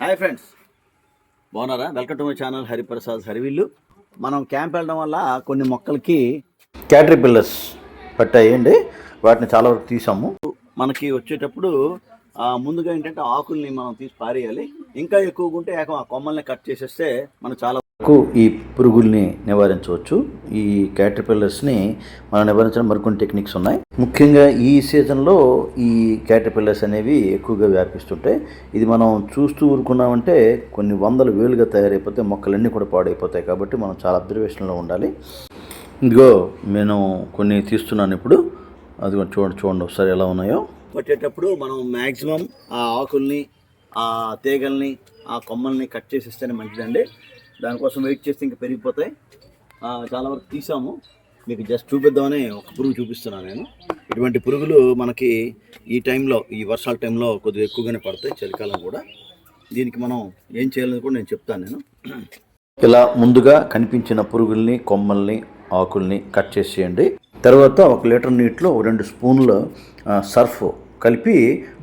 Hi friends. బాగున్నారా? Welcome to my channel Hariprasad Harivillu. మనం camp వెళ్ళడం వల్ల కొన్ని మొక్కలకి క్యాటరీ పిల్లర్స్ పట్టాయండి వాటిని చాలా వరకు తీసాము. మనకి వచ్చేటప్పుడు ముందుగా ఏంటంటే ఆకుల్ని మనం తీసి పారేయాలి. ఇంకా ఎక్కువగా ఉంటే ఆ కొమ్మల్ని కట్ చేసేస్తే మనం చాలా వరకు ఈ పురుగుల్ని నివారించవచ్చు. ఈ క్యాటర్పిల్లర్స్ని మనం నివారించడం మరికొన్ని టెక్నిక్స్ ఉన్నాయి. ముఖ్యంగా ఈ సీజన్లో ఈ క్యాటర్పిల్లర్స్ అనేవి ఎక్కువగా వ్యాపిస్తుంటాయి. ఇది మనం చూస్తూ ఊరుకున్నామంటే కొన్ని వందల వేలుగా తయారైపోతే మొక్కలన్నీ కూడా పాడైపోతాయి కాబట్టి మనం చాలా అబ్జర్వేషన్లో ఉండాలి. ఇదిగో నేను కొన్ని తీస్తున్నాను ఇప్పుడు. అది చూడండి చూడండి ఒకసారి ఎలా ఉన్నాయో. పట్టేటప్పుడు మనం మ్యాక్సిమం ఆ ఆకుల్ని ఆ తీగల్ని ఆ కొమ్మల్ని కట్ చేసిస్తేనే మంచిదండి. దానికోసం వెయిట్ చేస్తే ఇంకా పెరిగిపోతాయి. చాలా వరకు తీసాము. మీకు జస్ట్ చూపిద్దామని ఒక పురుగు చూపిస్తున్నాను నేను. ఇటువంటి పురుగులు మనకి ఈ టైంలో ఈ వర్షాల టైంలో కొద్దిగా ఎక్కువగానే పడతాయి చలికాలం కూడా. దీనికి మనం ఏం చేయాలని కూడా నేను చెప్తాను నేను. ఇలా ముందుగా కనిపించిన పురుగుల్ని కొమ్మల్ని ఆకుల్ని కట్ చేసేయండి. తర్వాత ఒక లీటర్ నీటిలో ఒక రెండు స్పూన్లు సర్ఫ్ కలిపి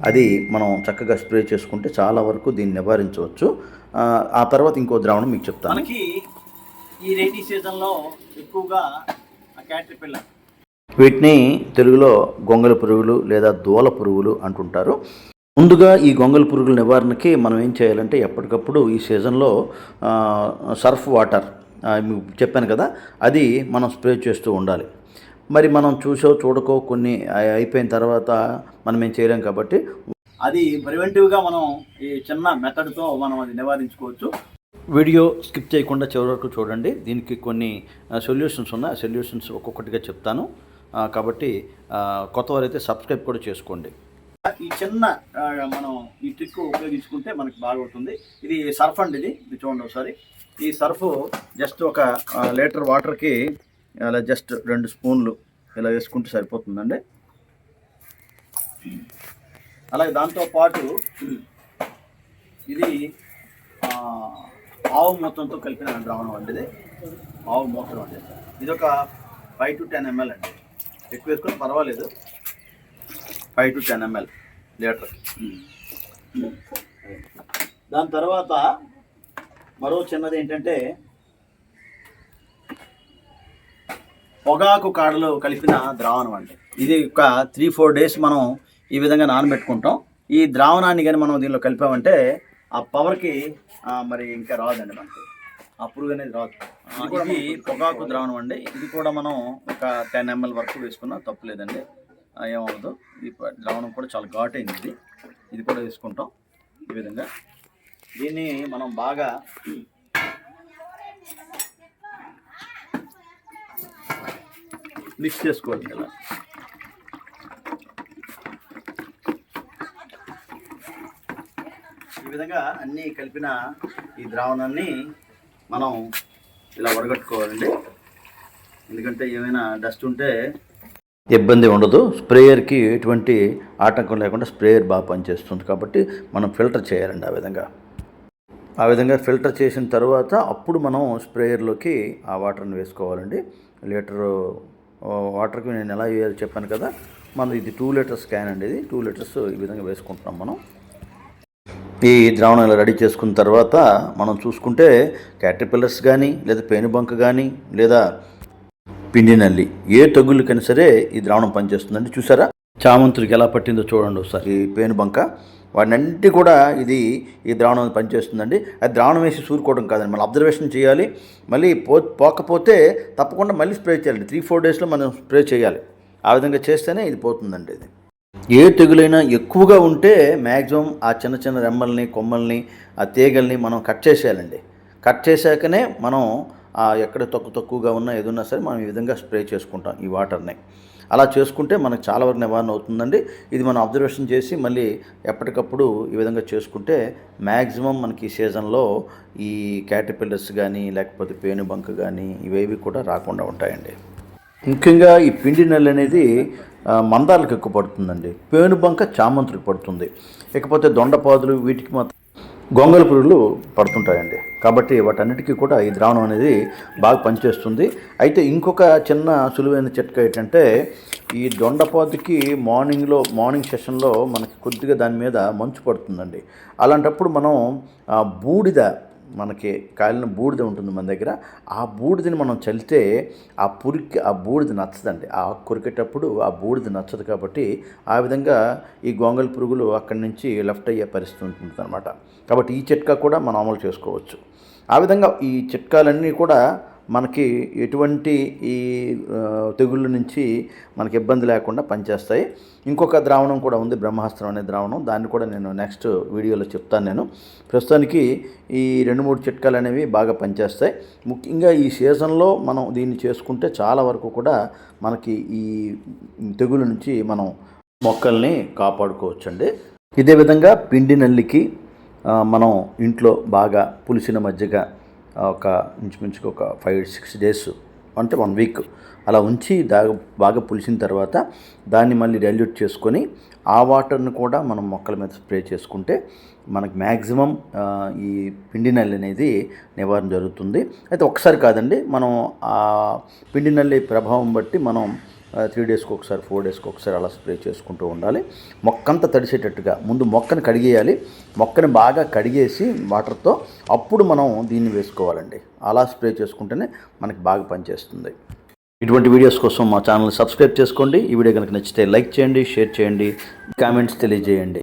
అది మనం చక్కగా స్ప్రే చేసుకుంటే చాలా వరకు దీన్ని నివారించవచ్చు. ఆ, తర్వాత ఇంకో ద్రావణం మీకు చెప్తాను. మనకి ఈ రైనీ సీజన్లో ఎక్కువగా క్యాటర్పిల్లర్ వీటిని తెలుగులో గొంగల పురుగులు లేదా దోల పురుగులు అంటుంటారు. ముందుగా ఈ గొంగల పురుగుల నివారణకి మనం ఏం చేయాలంటే ఎప్పటికప్పుడు ఈ సీజన్లో సర్ఫ్ వాటర్ చెప్పాను కదా అది మనం స్ప్రే చేస్తూ ఉండాలి. మరి మనం చూసో చూడకో కొన్ని అయి- అయిపోయిన తర్వాత మనం ఏం చేయలేం కాబట్టి అది ప్రివెంటివ్గా మనం ఈ చిన్న మెథడ్తో మనం అది నివారించుకోవచ్చు. వీడియో స్కిప్ చేయకుండా చివరి వరకు చూడండి. దీనికి కొన్ని సొల్యూషన్స్ ఉన్నాయి. సొల్యూషన్స్ ఒక్కొక్కటిగా చెప్తాను. కాబట్టి కొత్త వారైతే సబ్స్క్రైబ్ కూడా చేసుకోండి. ఈ చిన్న మనం ఈ ట్రిక్ ఉపయోగించుకుంటే మనకి బాగా అవుతుంది ఇది సర్ఫ్ అండి ఇది. ఇది చూడండి ఒకసారి. ఈ సర్ఫ్ జస్ట్ ఒక లీటర్ వాటర్కి అలా జస్ట్ రెండు స్పూన్లు ఇలా వేసుకుంటే సరిపోతుందండి. అలాగే దాంతో పాటు ఇది ఆవు మూత్రంతో కలిపిన ద్రావణం అండి ఇది ఆవు మూత్రం అంటే ఇది ఒక ఫైవ్ టు టెన్ ఎంఎల్ అండి. ఎక్కువ వేసుకుని పర్వాలేదు. Five to ten ML litre. దాని తర్వాత మరో చిన్నది ఏంటంటే పొగాకు కాడలు కలిపిన ద్రావణం అండి. ఇది ఒక త్రీ ఫోర్ డేస్ మనం ఈ విధంగా నానబెట్టుకుంటాం. ఈ ద్రావణాన్ని కానీ మనం దీనిలో కలిపామంటే ఆ పవర్కి మరి ఇంకా రాదండి మనకి. ఆ పురుగు అనేది రాదు. ఇది పొగాకు ద్రావణం అండి. ఇది కూడా మనం ఒక టెన్ ఎంఎల్ వరకు వేసుకున్నా తప్పులేదండి ఆ, ఏమవ్వదు. ఈ ద్రావణం కూడా చాలా ఘాటైంది ఇది. ఇది కూడా వేసుకుంటాం ఈ విధంగా. దీన్ని మనం బాగా మిక్స్ చేసుకోవాలి ఇలా. ఈ విధంగా అన్నీ కలిపిన ఈ ద్రావణాన్ని మనం ఇలా వడగట్టుకోవాలండి. ఎందుకంటే ఏమైనా డస్ట్ ఉంటే ఇబ్బంది ఉండదు. స్ప్రేయర్కి ఎటువంటి ఆటంకం లేకుండా స్ప్రేయర్ బాగా పనిచేస్తుంది కాబట్టి మనం ఫిల్టర్ చేయాలండి ఆ విధంగా. ఆ విధంగా ఫిల్టర్ చేసిన తర్వాత అప్పుడు మనం స్ప్రేయర్లోకి ఆ వాటర్ని వేసుకోవాలండి. లీటరు వాటర్కి నేను ఎలా వేయాలో చెప్పాను కదా మనం ఇది టూ లీటర్స్ క్యాన్ అండి ఇది. టూ లీటర్స్ ఈ విధంగా వేసుకుంటున్నాం మనం. ఈ ద్రావణం రెడీ చేసుకున్న తర్వాత మనం చూసుకుంటే క్యాటర్పిల్లర్స్ కానీ లేదా పేనుబంక కానీ లేదా పిండి నల్లి ఏ తగుళ్ళకైనా సరే ఈ ద్రావణం పనిచేస్తుందండి. చూసారా? చామంతుడికి ఎలా పట్టిందో చూడండి ఒకసారి. ఈ పేనుబంక వాటినంటి కూడా ఇది ఈ ద్రావణం పనిచేస్తుందండి. అది ద్రావణం వేసి సూరుకోవడం కాదండి. మళ్ళీ అబ్జర్వేషన్ చేయాలి. మళ్ళీ పో పోకపోతే తప్పకుండా మళ్ళీ స్ప్రే చేయాలి త్రీ ఫోర్ డేస్లో మనం స్ప్రే చేయాలి. ఆ విధంగా చేస్తేనే ఇది పోతుందండి ఇది. ఏ తెగులైనా ఎక్కువగా ఉంటే మ్యాక్సిమం ఆ చిన్న చిన్న రెమ్మల్ని కొమ్మల్ని ఆ తీగల్ని మనం కట్ చేసేయాలండి. కట్ చేశాకనే మనం ఆ ఎక్కడ తక్కువ తక్కువగా ఉన్నా ఏదున్నా సరే మనం ఈ విధంగా స్ప్రే చేసుకుంటాం ఈ వాటర్ని. అలా చేసుకుంటే మనకు చాలా వరకు నివారణ అవుతుందండి. ఇది మనం అబ్జర్వేషన్ చేసి మళ్ళీ ఎప్పటికప్పుడు ఈ విధంగా చేసుకుంటే మ్యాక్సిమం మనకి ఈ సీజన్లో ఈ క్యాటర్పిల్లర్స్ కానీ లేకపోతే పేనుబంక కానీ ఇవేవి కూడా రాకుండా ఉంటాయండి. ముఖ్యంగా ఈ పిండి నెల అనేది మందాలకు ఎక్కువ పడుతుందండి పేనుబంక చామంతులకు పడుతుంది. ఇకపోతే దొండపాదులు వీటికి మాత్రం గొంగల పురుగులు పడుతుంటాయండి. కాబట్టి వాటన్నిటికీ కూడా ఈ ద్రావణం అనేది బాగా పనిచేస్తుంది. అయితే ఇంకొక చిన్న సులువైన చిట్కా ఏంటంటే ఈ దొండపాతికి మార్నింగ్లో మార్నింగ్ సెషన్లో మనకి కొద్దిగా దాని మీద మంచు పడుతుందండి. అలాంటప్పుడు మనం బూడిద మనకి కాలిన బూడిద ఉంటుంది మన దగ్గర. ఆ బూడిదని మనం చల్లితే ఆ పురికి ఆ బూడిద నచ్చదండి. ఆ ఆకు కొరికేటప్పుడు ఆ బూడిద నచ్చదు కాబట్టి ఆ విధంగా ఈ గొంగళి పురుగులు అక్కడి నుంచి లెఫ్ట్ అయ్యే పరిస్థితి ఉంటుంది అనమాట కాబట్టి ఈ చిట్కా కూడా మనం అమలు చేసుకోవచ్చు. ఆ విధంగా ఈ చిట్కాలన్నీ కూడా మనకి ఎటువంటి ఈ తెగుళ్ళ నుంచి మనకి ఇబ్బంది లేకుండా పనిచేస్తాయి. ఇంకొక ద్రావణం కూడా ఉంది బ్రహ్మాస్త్రం అనే ద్రావణం. దాన్ని కూడా నేను నెక్స్ట్ వీడియోలో చెప్తాను నేను. ప్రస్తుతానికి ఈ రెండు మూడు చిట్కాలు అనేవి బాగా పనిచేస్తాయి. ముఖ్యంగా ఈ సీజన్లో మనం దీన్ని చేసుకుంటే చాలా వరకు కూడా మనకి ఈ తెగుళ్ళ నుంచి మనం మొక్కల్ని కాపాడుకోవచ్చండి. ఇదే విధంగా పిండి నల్లికి మనం ఇంట్లో బాగా పులిసిన మజ్జిగ ఒక ఇంచుమించుగా ఒక ఫైవ్ సిక్స్ డేస్ అంటే వన్ వీక్ అలా ఉంచి దాగా బాగా పులిసిన తర్వాత దాన్ని మళ్ళీ డైల్యూట్ చేసుకొని ఆ వాటర్ని కూడా మనం మొక్కల మీద స్ప్రే చేసుకుంటే మనకు మ్యాక్సిమం ఈ పిండి నల్లి అనేది నివారణ జరుగుతుంది. అయితే ఒకసారి కాదండి మనం ఆ పిండి నల్లి ప్రభావం బట్టి మనం త్రీ డేస్కి ఒకసారి ఫోర్ డేస్కి ఒకసారి అలా స్ప్రే చేసుకుంటూ ఉండాలి. మొక్కంతా తడిసేటట్టుగా ముందు మొక్కని కడిగేయాలి. మొక్కని బాగా కడిగేసి వాటర్తో అప్పుడు మనం దీన్ని వేసుకోవాలండి. అలా స్ప్రే చేసుకుంటేనే మనకి బాగా పనిచేస్తుంది. ఇటువంటి వీడియోస్ కోసం మా ఛానల్ సబ్స్క్రైబ్ చేసుకోండి. ఈ వీడియో కనుక నచ్చితే లైక్ చేయండి షేర్ చేయండి కామెంట్స్ తెలియజేయండి.